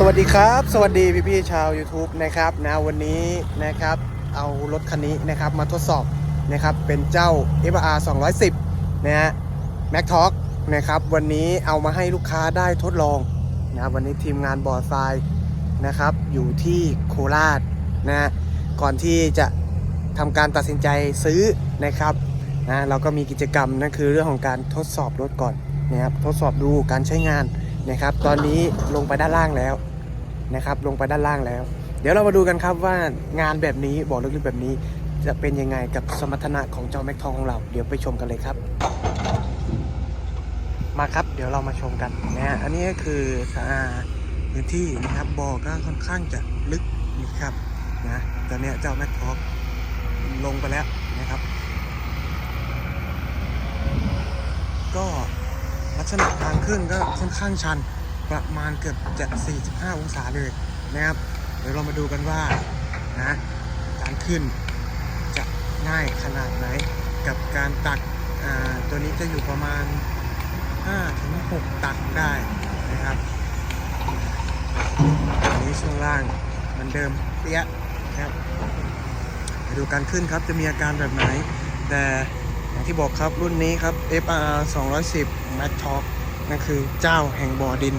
สวัสดีครับ สวัสดีพี่พี่ๆชาว YouTube นะครับนะวันนี้นะครับเอารถคันนี้นะครับมาทดสอบนะครับเป็นเจ้า FR 210นะฮะ Mac Talk นะครับวันนี้เอามาให้ลูกค้าได้ทดลองนะวันนี้ทีมงานบอร์ทรายนะครับอยู่ที่โคราชนะฮะก่อนที่จะทำการตัดสินใจซื้อนะครับนะเราก็มีกิจกรรมนั่นคือเรื่องของการทดสอบรถก่อนนะครับทดสอบดูการใช้งานนะครับ ตอนนี้ลงไปด้านล่างแล้ว นะครับลงไปด้านล่างแล้ว เดี๋ยวเรามาดูกันครับว่างานแบบนี้บ่อลึกๆแบบนี้ จะเป็นยังไงกับสมรรถนะของเจ้าแม็กทองของเรา เดี๋ยวไปชมกันเลยครับ มาครับเดี๋ยวเรามาชมกันนะฮะอันนี้ก็คืออ่าพื้นที่นะครับบ่อก็ค่อนข้างจะลึกนะครับนะตอนนี้เจ้าแม็กทองลงไปแล้วนะครับ ก็ลักษณะทางขึ้นก็ค่อนข้างชัน ประมาณเกือบจะ 45 องศาเลยนะครับ เดี๋ยวเรามาดูกันว่านะการขึ้นจะง่ายขนาดไหนกับการตักอ่าตัวนี้จะอยู่ประมาณ5-6ตักได้นะครับอันนี้ช่วงล่างเหมือนเดิมเปี้ยนะครับมาดูการขึ้นครับจะมีอาการแบบไหน แต่อย่างที่บอกครับรุ่นนี้ครับ FR 210 Max Talk นั่นคือเจ้าแห่งบ่อดิน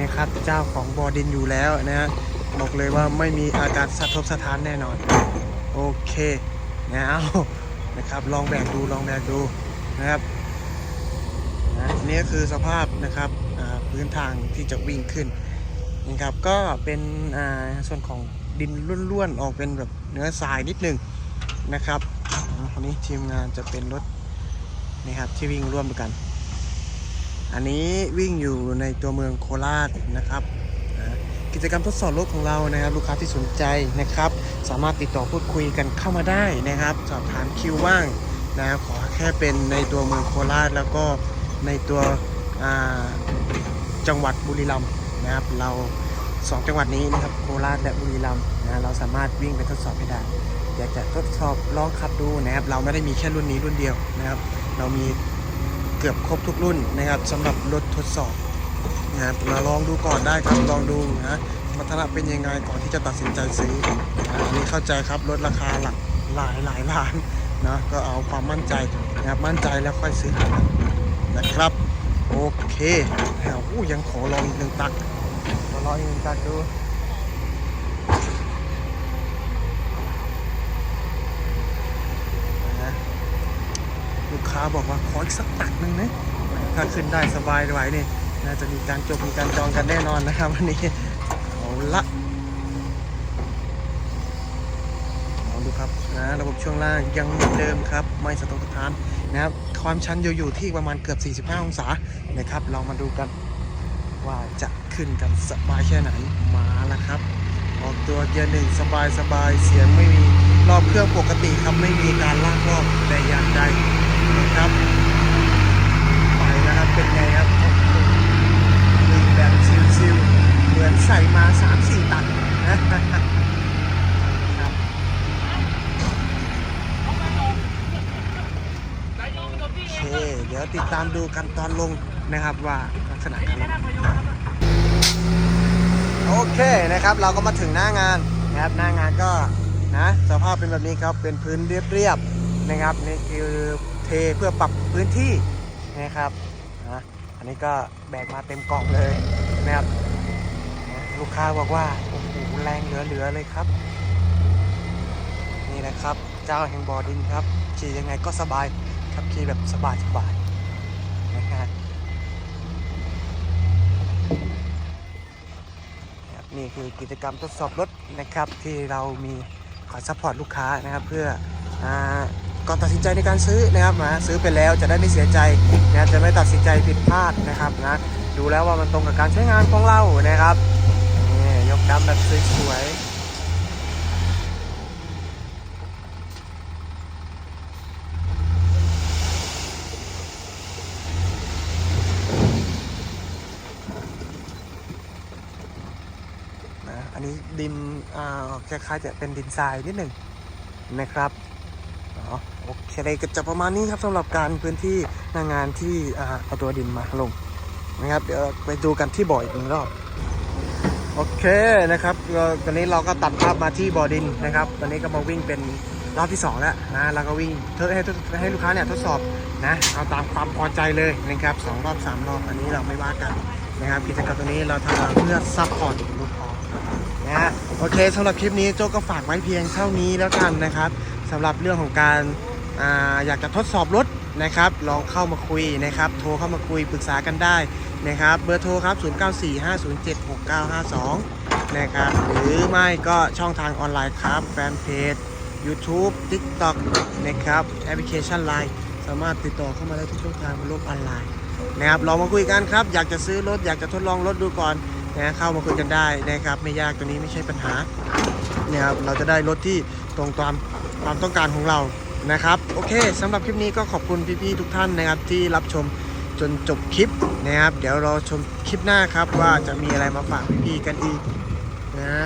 นะครับเจ้าของบ่อดินอยู่แล้วนะฮะบอกเลยว่าไม่มีอาการสะทกสะท้านแน่นอน โอเคนะเอานะครับลองแบกดูลองแบกดูนะครับนะนี่ก็คือสภาพนะครับพื้นทางที่จะวิ่งขึ้นนะครับก็เป็นส่วนของดินล้วนๆ ออกเป็นแบบเนื้อทรายนิดนึงนะครับคนนี้ทีมงานจะเป็นรถนี่ครับที่วิ่งร่วมกัน อันนี้วิ่งอยู่ในตัวเมืองโคราชนะครับกิจกรรมทดสอบรถของเรานะครับ ลูกค้าที่สนใจนะครับ สามารถติดต่อพูดคุยกันเข้ามาได้นะครับ สอบถามคิวว่างนะครับขอแค่เป็นในตัวเมืองโคราช แล้วก็ในตัวจังหวัดบุรีรัมย์นะครับ เราสองจังหวัดนี้นะครับโคราชและบุรีรัมย์นะเราสามารถวิ่งไปทดสอบให้ได้อยากจะทดสอบลองขับดูนะครับ เราไม่ได้มีแค่รุ่นนี้รุ่นเดียวนะครับ เรามี กือบครบทุกรุ่นนะครับสำหรับรถทดสอบนะครับมาลองดูก่อนได้ครับลองดูนะมรรถนะเป็นยังไงก่อนที่จะตัดสินใจซื้อนะอันนี้เข้าใจครับลดราคาหลักหลายหลายล้านนะก็เอาความมั่นใจนะครับมั่นใจแล้วค่อยซื้อนะครับ โอเคแล้วยังขอลองอีกหนึ่งตักขอลองอีกหนึ่งตักดู นะ ลูกค้าบอกว่าขออีกสักตักหนึ่งนะถ้าขึ้นได้สบายไหวนี่น่าจะมีการจบมีการจองกันแน่นอนนะครับวันนี้เอาละลองดูครับนะระบบช่วงล่างยังเหมือนเดิมครับ ไม่สะทกสะท้านนะครับความชันอยู่อยู่ที่ประมาณเกือบ 45 องศานะครับเรามาดูกันว่าจะขึ้นกันสบายแค่ไหนมาแล้วครับ ออกตัวเกียร์หนึ่งสบายสบายเสียงไม่มีรอบเครื่องปกติครับไม่มีการลากรอบแต่อย่างใด ครับไปนะครับ เป็นไงครับหดึงแบบชิวๆ เหมือนใส่มา 3-4 ตันนะครับโอเค เดี๋ยวติดตามดูกันตอนลงนะครับว่าลักษณะการลงโอเคนะครับเราก็มาถึงหน้างานนะครับหน้างานก็นะสภาพเป็นแบบนี้ครับเป็นพื้นเรียบๆ นะครับนี่คือเทเพื่อปรับพื้นที่นะครับนะอันนี้ก็แบกมาเต็มกล่องเลยนะครับลูกค้าบอกว่าโอ้โหแรงเหลือๆเลยครับ นี่นะครับเจ้าแห่งบอดินครับขี่ยังไงก็สบายครับขี่แบบสบายๆนะฮะนะครับนี่คือกิจกรรมทดสอบรถนะครับที่เรามีขอซัพพอร์ตลูกค้านะครับเพื่ออา ก่อนตัดสินใจในการซื้อนะครับนะซื้อไปแล้วจะได้ไม่เสียใจนะจะไม่ตัดสินใจผิดพลาดนะครับนะดูแล้วว่ามันตรงกับการใช้งานของเรานะครับนี่ยกดำแบบสวยนะอันนี้ดินอ่าคล้ายๆจะเป็นดินทรายนิดหนึ่งนะครับ นาะโอเคเลยก็จะประมาณนี้ครับสำหรับการพื้นที่หน้างานที่เอาตัวดินมาลงนะครับเดี๋ยวไปดูกันที่บ่ออีกหนึ่งรอบโอเคนะครับตอนนี้เราก็ตัดภาพมาที่บ่อดินนะครับ ตอนนี้ก็มาวิ่งเป็นรอบที่ 2 แล้วนะเราก็วิ่งเทดให้ให้ลูกค้าเนี่ยทดสอบนะเอาตามความพอใจเลยนะครับสองรอบสามรอบอันนี้เราไม่ว่ากันนะครับกิจกรรมตัวนี้เราทำมาเพื่อซัพพอร์ตลูกค้านะโอเคสำหรับคลิปนี้โจ้ก็ฝากไว้เพียงเท่านี้แล้วกันนะครับ สำหรับเรื่องของการอาอยากจะทดสอบรถนะครับ ลองเข้ามาคุยนะครับ โทรเข้ามาคุยปรึกษากันได้นะครับ เบอร์โทรครับ 0945076952 นะครับ หรือไม่ก็ช่องทางออนไลน์ครับ แฟนเพจ YouTube TikTok นะครับ แอปพลิเคชัน Line สามารถติดต่อเข้ามาได้ทุกช่องทางบนโลกออนไลน์นะครับลองมาคุยกันครับ อยากจะซื้อรถ อยากจะทดลองรถดูก่อน นะเข้ามาคุยกันได้นะครับ ไม่ยากตัวนี้ไม่ใช่ปัญหานะครับเราจะได้รถที่ตรงตามความต้องการของเรานะครับ โอเคสำหรับคลิปนี้ก็ขอบคุณพี่ๆทุกท่านนะครับที่รับชมจนจบคลิปนะครับ เดี๋ยวเราชมคลิปหน้าครับว่าจะมีอะไรมาฝากพี่ๆกันอีกนะ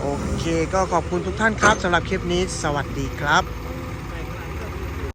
โอเคก็ขอบคุณทุกท่านครับสำหรับคลิปนี้ สวัสดีครับ